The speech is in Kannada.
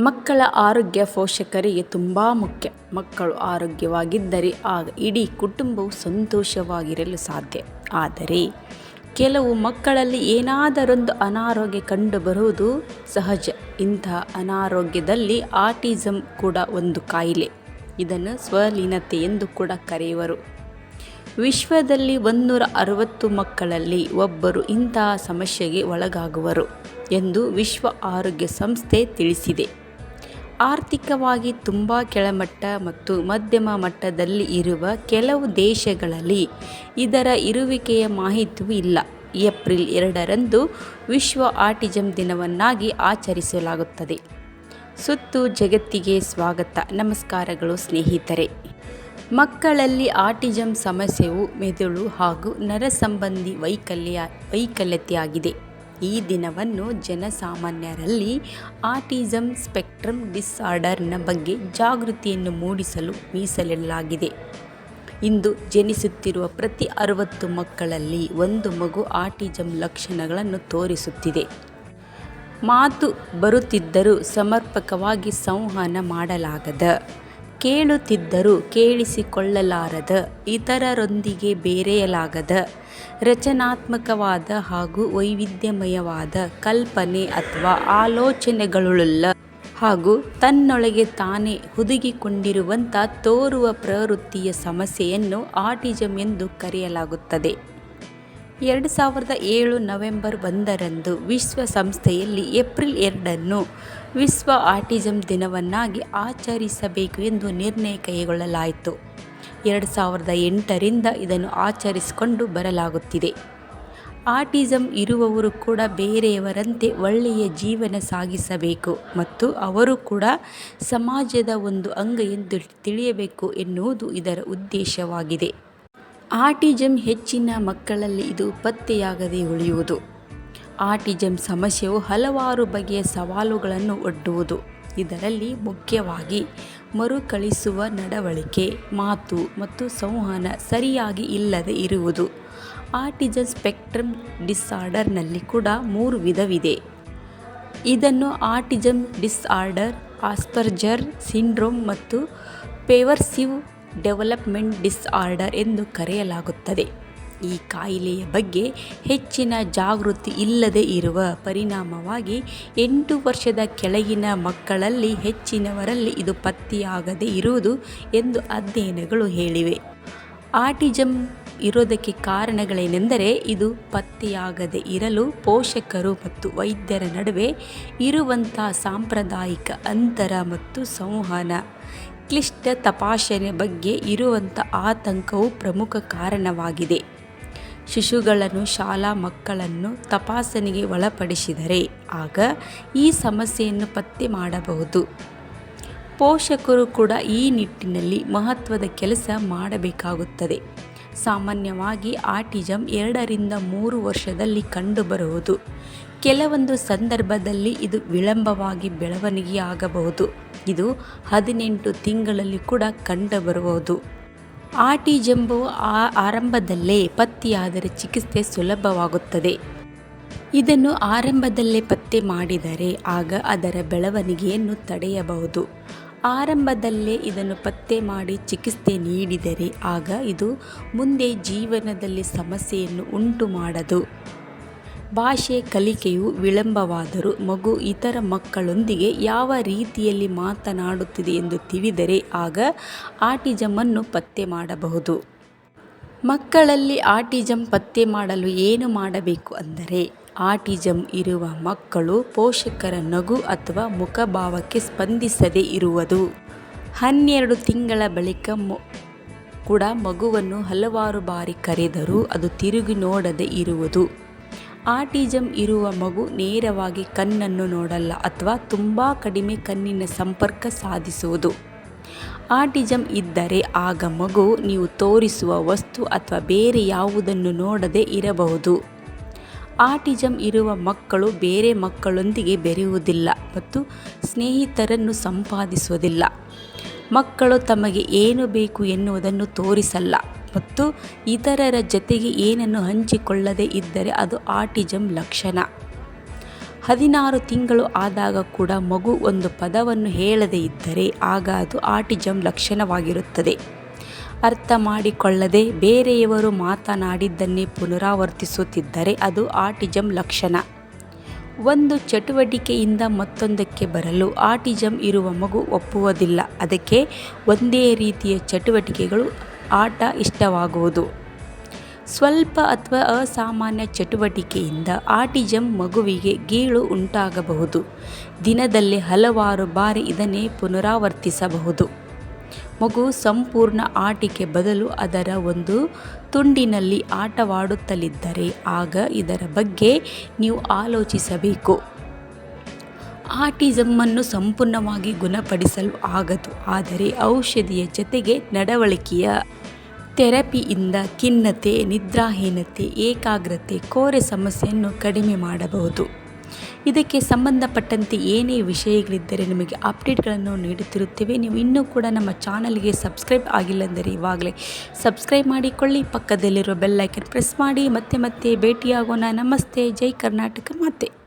ಮಕ್ಕಳ ಆರೋಗ್ಯ ಪೋಷಕರಿಗೆ ತುಂಬ ಮುಖ್ಯ. ಮಕ್ಕಳು ಆರೋಗ್ಯವಾಗಿದ್ದರೆ ಆಗ ಇಡೀ ಕುಟುಂಬವು ಸಂತೋಷವಾಗಿರಲು ಸಾಧ್ಯ. ಆದರೆ ಕೆಲವು ಮಕ್ಕಳಲ್ಲಿ ಏನಾದರೊಂದು ಅನಾರೋಗ್ಯ ಕಂಡುಬರುವುದು ಸಹಜ. ಇಂತಹ ಅನಾರೋಗ್ಯದಲ್ಲಿ ಆಟಿಸಮ್ ಕೂಡ ಒಂದು ಕಾಯಿಲೆ. ಇದನ್ನು ಸ್ವಲೀನತೆ ಎಂದು ಕೂಡ ಕರೆಯುವರು. ವಿಶ್ವದಲ್ಲಿ ಒಂದೂರ ಅರವತ್ತು ಮಕ್ಕಳಲ್ಲಿ ಒಬ್ಬರು ಇಂತಹ ಸಮಸ್ಯೆಗೆ ಒಳಗಾಗುವರು ಎಂದು ವಿಶ್ವ ಆರೋಗ್ಯ ಸಂಸ್ಥೆ ತಿಳಿಸಿದೆ. ಆರ್ಥಿಕವಾಗಿ ತುಂಬ ಕೆಳಮಟ್ಟ ಮತ್ತು ಮಧ್ಯಮ ಮಟ್ಟದಲ್ಲಿ ಇರುವ ಕೆಲವು ದೇಶಗಳಲ್ಲಿ ಇದರ ಇರುವಿಕೆಯ ಮಾಹಿತಿಯೂ ಇಲ್ಲ. ಏಪ್ರಿಲ್ ಎರಡರಂದು ವಿಶ್ವ ಆಟಿಜಂ ದಿನವನ್ನಾಗಿ ಆಚರಿಸಲಾಗುತ್ತದೆ. ಸುತ್ತು ಜಗತ್ತಿಗೆ ಸ್ವಾಗತ. ನಮಸ್ಕಾರಗಳು ಸ್ನೇಹಿತರೆ. ಮಕ್ಕಳಲ್ಲಿ ಆಟಿಜಂ ಸಮಸ್ಯೆಯು ಮೆದುಳು ಹಾಗೂ ನರ ಸಂಬಂಧಿ ವೈಕಲ್ಯ ವೈಕಲ್ಯತೆಯಾಗಿದೆ. ಈ ದಿನವನ್ನು ಜನಸಾಮಾನ್ಯರಲ್ಲಿ ಆಟಿಸಮ್ ಸ್ಪೆಕ್ಟ್ರಮ್ ಡಿಸಾರ್ಡರ್ನ ಬಗ್ಗೆ ಜಾಗೃತಿಯನ್ನು ಮೂಡಿಸಲು ಮೀಸಲಿಡಲಾಗಿದೆ. ಇಂದು ಜನಿಸುತ್ತಿರುವ ಪ್ರತಿ ಅರವತ್ತು ಮಕ್ಕಳಲ್ಲಿ ಒಂದು ಮಗು ಆಟಿಸಮ್ ಲಕ್ಷಣಗಳನ್ನು ತೋರಿಸುತ್ತಿದೆ. ಮಾತು ಬರುತ್ತಿದ್ದರೂ ಸಮರ್ಪಕವಾಗಿ ಸಂವಹನ ಮಾಡಲಾಗದ. ಕೇಳುತ್ತಿದ್ದರೂ ಕೇಳಿಸಿಕೊಳ್ಳಲಾರದ ಇತರರೊಂದಿಗೆ ಬೇರೆಯಲಾಗದ ರಚನಾತ್ಮಕವಾದ ಹಾಗೂ ವೈವಿಧ್ಯಮಯವಾದ ಕಲ್ಪನೆ ಅಥವಾ ಆಲೋಚನೆಗಳುಳ್ಳ ಹಾಗೂ ತನ್ನೊಳಗೆ ತಾನೇ ಹುದುಗಿಕೊಂಡಿರುವಂಥ ತೋರುವ ಪ್ರವೃತ್ತಿಯ ಸಮಸ್ಯೆಯನ್ನು ಆಟಿಜಮ್ ಎಂದು ಕರೆಯಲಾಗುತ್ತದೆ. ಎರಡು ಸಾವಿರದ ಏಳು ನವೆಂಬರ್ ಒಂದರಂದು ವಿಶ್ವಸಂಸ್ಥೆಯಲ್ಲಿ ಏಪ್ರಿಲ್ ಎರಡನ್ನು ವಿಶ್ವ ಆಟಿಸಮ್ ದಿನವನ್ನಾಗಿ ಆಚರಿಸಬೇಕು ಎಂದು ನಿರ್ಣಯ ಕೈಗೊಳ್ಳಲಾಯಿತು. ಎರಡು ಸಾವಿರದ ಎಂಟರಿಂದ ಇದನ್ನು ಆಚರಿಸಿಕೊಂಡು ಬರಲಾಗುತ್ತಿದೆ. ಆಟಿಸಮ್ ಇರುವವರು ಕೂಡ ಬೇರೆಯವರಂತೆ ಒಳ್ಳೆಯ ಜೀವನ ಸಾಗಿಸಬೇಕು ಮತ್ತು ಅವರು ಕೂಡ ಸಮಾಜದ ಒಂದು ಅಂಗ ಎಂದು ತಿಳಿಯಬೇಕು ಎನ್ನುವುದು ಇದರ ಉದ್ದೇಶವಾಗಿದೆ. ಆಟಿಸಮ್ ಹೆಚ್ಚಿನ ಮಕ್ಕಳಲ್ಲಿ ಇದು ಪತ್ತೆಯಾಗದೆ ಉಳಿಯುವುದು. ಆಟಿಜಮ್ ಸಮಸ್ಯೆಯು ಹಲವಾರು ಬಗೆಯ ಸವಾಲುಗಳನ್ನು ಒಡ್ಡುವುದು. ಇದರಲ್ಲಿ ಮುಖ್ಯವಾಗಿ ಮರುಕಳಿಸುವ ನಡವಳಿಕೆ, ಮಾತು ಮತ್ತು ಸಂವಹನ ಸರಿಯಾಗಿ ಇಲ್ಲದೆ ಇರುವುದು. ಆಟಿಜಮ್ ಸ್ಪೆಕ್ಟ್ರಮ್ ಡಿಸಾರ್ಡರ್ನಲ್ಲಿ ಕೂಡ ಮೂರು ವಿಧವಿದೆ. ಇದನ್ನು ಆಟಿಜಮ್ ಡಿಸಾರ್ಡರ್ ಆಸ್ಪರ್ಜರ್ ಸಿಂಡ್ರೋಮ್ ಮತ್ತು ಪೇವರ್ಸಿವ್ ಡೆವಲಪ್ಮೆಂಟ್ ಡಿಸಾರ್ಡರ್ ಎಂದು ಕರೆಯಲಾಗುತ್ತದೆ. ಈ ಕಾಯಿಲೆಯ ಬಗ್ಗೆ ಹೆಚ್ಚಿನ ಜಾಗೃತಿ ಇಲ್ಲದೆ ಇರುವ ಪರಿಣಾಮವಾಗಿ ಎಂಟು ವರ್ಷದ ಕೆಳಗಿನ ಮಕ್ಕಳಲ್ಲಿ ಹೆಚ್ಚಿನವರಲ್ಲಿ ಇದು ಪತ್ತೆಯಾಗದೇ ಇರುವುದು ಎಂದು ಅಧ್ಯಯನಗಳು ಹೇಳಿವೆ. ಆಟಿಸಮ್ ಇರೋದಕ್ಕೆ ಕಾರಣಗಳೇನೆಂದರೆ ಇದು ಪತ್ತೆಯಾಗದೇ ಇರಲು ಪೋಷಕರು ಮತ್ತು ವೈದ್ಯರ ನಡುವೆ ಇರುವಂಥ ಸಾಂಪ್ರದಾಯಿಕ ಅಂತರ ಮತ್ತು ಸಂವಹನ. ಕ್ಲಿಷ್ಟ ತಪಾಸಣೆ ಬಗ್ಗೆ ಇರುವಂಥ ಆತಂಕವು ಪ್ರಮುಖ ಕಾರಣವಾಗಿದೆ. ಶಿಶುಗಳನ್ನು, ಶಾಲಾ ಮಕ್ಕಳನ್ನು ತಪಾಸಣೆಗೆ ಒಳಪಡಿಸಿದರೆ ಆಗ ಈ ಸಮಸ್ಯೆಯನ್ನು ಪತ್ತೆ ಮಾಡಬಹುದು. ಪೋಷಕರು ಕೂಡ ಈ ನಿಟ್ಟಿನಲ್ಲಿ ಮಹತ್ವದ ಕೆಲಸ ಮಾಡಬೇಕಾಗುತ್ತದೆ. ಸಾಮಾನ್ಯವಾಗಿ ಆಟಿಸಮ್ ಎರಡರಿಂದ ಮೂರು ವರ್ಷದಲ್ಲಿ ಕಂಡುಬರುವುದು. ಕೆಲವೊಂದು ಸಂದರ್ಭದಲ್ಲಿ ಇದು ವಿಳಂಬವಾಗಿ ಬೆಳವಣಿಗೆಯಾಗಬಹುದು. ಇದು ಹದಿನೆಂಟು ತಿಂಗಳಲ್ಲಿ ಕೂಡ ಆಟಿಸಂಬು ಆ ಆರಂಭದಲ್ಲೇ ಪತ್ತೆಯಾದರೆ ಚಿಕಿತ್ಸೆ ಸುಲಭವಾಗುತ್ತದೆ. ಇದನ್ನು ಆರಂಭದಲ್ಲೇ ಪತ್ತೆ ಮಾಡಿದರೆ ಆಗ ಅದರ ಬೆಳವಣಿಗೆಯನ್ನು ತಡೆಯಬಹುದು. ಆರಂಭದಲ್ಲೇ ಇದನ್ನು ಪತ್ತೆ ಮಾಡಿ ಚಿಕಿತ್ಸೆ ನೀಡಿದರೆ ಆಗ ಇದು ಮುಂದೆ ಜೀವನದಲ್ಲಿ ಸಮಸ್ಯೆಯನ್ನು ಉಂಟು ಮಾಡದು ಭಾಷೆ ಕಲಿಕೆಯು ವಿಳಂಬವಾದರೂ ಮಗು ಇತರ ಮಕ್ಕಳೊಂದಿಗೆ ಯಾವ ರೀತಿಯಲ್ಲಿ ಮಾತನಾಡುತ್ತಿದೆ ಎಂದು ತಿಳಿದರೆ ಆಗ ಆಟಿಸಮನ್ನು ಪತ್ತೆ ಮಾಡಬಹುದು. ಮಕ್ಕಳಲ್ಲಿ ಆಟಿಸಮ್ ಪತ್ತೆ ಮಾಡಲು ಏನು ಮಾಡಬೇಕು ಅಂದರೆ ಆಟಿಸಮ್ ಇರುವ ಮಕ್ಕಳು ಪೋಷಕರ ನಗು ಅಥವಾ ಮುಖಭಾವಕ್ಕೆ ಸ್ಪಂದಿಸದೇ ಇರುವುದು. ಹನ್ನೆರಡು ತಿಂಗಳ ಬಳಿಕ ಕೂಡ ಮಗುವನ್ನು ಹಲವಾರು ಬಾರಿ ಕರೆದರೂ ಅದು ತಿರುಗಿ ನೋಡದೇ ಇರುವುದು. ಆಟಿಸಮ್ ಇರುವ ಮಗು ನೇರವಾಗಿ ಕಣ್ಣನ್ನು ನೋಡಲ್ಲ ಅಥವಾ ತುಂಬ ಕಡಿಮೆ ಕಣ್ಣಿನ ಸಂಪರ್ಕ ಸಾಧಿಸುವುದು. ಆಟಿಸಮ್ ಇದ್ದರೆ ಆಗ ಮಗು ನೀವು ತೋರಿಸುವ ವಸ್ತು ಅಥವಾ ಬೇರೆ ಯಾವುದನ್ನು ನೋಡದೆ ಇರಬಹುದು. ಆಟಿಜಮ್ ಇರುವ ಮಕ್ಕಳು ಬೇರೆ ಮಕ್ಕಳೊಂದಿಗೆ ಬೆರೆಯುವುದಿಲ್ಲ ಮತ್ತು ಸ್ನೇಹಿತರನ್ನು ಸಂಪಾದಿಸುವುದಿಲ್ಲ. ಮಕ್ಕಳು ತಮಗೆ ಏನು ಬೇಕು ಎನ್ನುವುದನ್ನು ತೋರಿಸಲ್ಲ. ಮತ್ತು ಇತರರ ಜೊತೆಗೆ ಏನನ್ನು ಹಂಚಿಕೊಳ್ಳದೇ ಇದ್ದರೆ ಅದು ಆಟಿಸಮ್ ಲಕ್ಷಣ. ಹದಿನಾರು ತಿಂಗಳು ಆದಾಗ ಕೂಡ ಮಗು ಒಂದು ಪದವನ್ನು ಹೇಳದೇ ಇದ್ದರೆ ಆಗ ಅದು ಆಟಿಜಮ್ ಲಕ್ಷಣವಾಗಿರುತ್ತದೆ. ಅರ್ಥ ಮಾಡಿಕೊಳ್ಳದೆ ಬೇರೆಯವರು ಮಾತನಾಡಿದ್ದನ್ನೇ ಪುನರಾವರ್ತಿಸುತ್ತಿದ್ದರೆ ಅದು ಆಟಿಜಮ್ ಲಕ್ಷಣ. ಒಂದು ಚಟುವಟಿಕೆಯಿಂದ ಮತ್ತೊಂದಕ್ಕೆ ಬರಲು ಆಟಿಜಮ್ ಇರುವ ಮಗು ಒಪ್ಪುವುದಿಲ್ಲ. ಅದಕ್ಕೆ ಒಂದೇ ರೀತಿಯ ಚಟುವಟಿಕೆಗಳು ಆಟ ಇಷ್ಟವಾಗುವುದು. ಸ್ವಲ್ಪ ಅಥವಾ ಅಸಾಮಾನ್ಯ ಚಟುವಟಿಕೆಯಿಂದ ಆಟಿಜಮ್ ಮಗುವಿಗೆ ಗೀಳು ಉಂಟಾಗಬಹುದು. ದಿನದಲ್ಲಿ ಹಲವಾರು ಬಾರಿ ಇದನ್ನೇ ಪುನರಾವರ್ತಿಸಬಹುದು. ಮಗು ಸಂಪೂರ್ಣ ಆಟಿಕೆ ಬದಲು ಅದರ ಒಂದು ತುಂಡಿನಲ್ಲಿ ಆಟವಾಡುತ್ತಲಿದ್ದರೆ ಆಗ ಇದರ ಬಗ್ಗೆ ನೀವು ಆಲೋಚಿಸಬೇಕು. ಆಟಿಸಮ್ಮನ್ನು ಸಂಪೂರ್ಣವಾಗಿ ಗುಣಪಡಿಸಲು ಆಗದು. ಆದರೆ ಔಷಧಿಯ ಜೊತೆಗೆ ನಡವಳಿಕೆಯ ಥೆರಪಿಯಿಂದ ಖಿನ್ನತೆ, ನಿದ್ರಾಹೀನತೆ, ಏಕಾಗ್ರತೆ, ಕೋರೆ ಸಮಸ್ಯೆಯನ್ನು ಕಡಿಮೆ ಮಾಡಬಹುದು. ಇದಕ್ಕೆ ಸಂಬಂಧಪಟ್ಟಂತೆ ಏನೇ ವಿಷಯಗಳಿದ್ದರೆ ನಿಮಗೆ ಅಪ್ಡೇಟ್ಗಳನ್ನು ನೀಡುತ್ತಿರುತ್ತೇವೆ. ನೀವು ಇನ್ನೂ ಕೂಡ ನಮ್ಮ ಚಾನಲ್ಗೆ ಸಬ್ಸ್ಕ್ರೈಬ್ ಆಗಿಲ್ಲಂದರೆ ಇವಾಗಲೇ ಸಬ್ಸ್ಕ್ರೈಬ್ ಮಾಡಿಕೊಳ್ಳಿ. ಪಕ್ಕದಲ್ಲಿರುವ ಬೆಲ್ಲೈಕನ್ ಪ್ರೆಸ್ ಮಾಡಿ. ಮತ್ತೆ ಮತ್ತೆ ಭೇಟಿಯಾಗೋಣ. ನಮಸ್ತೆ. ಜೈ ಕರ್ನಾಟಕ ಮಾತೆ.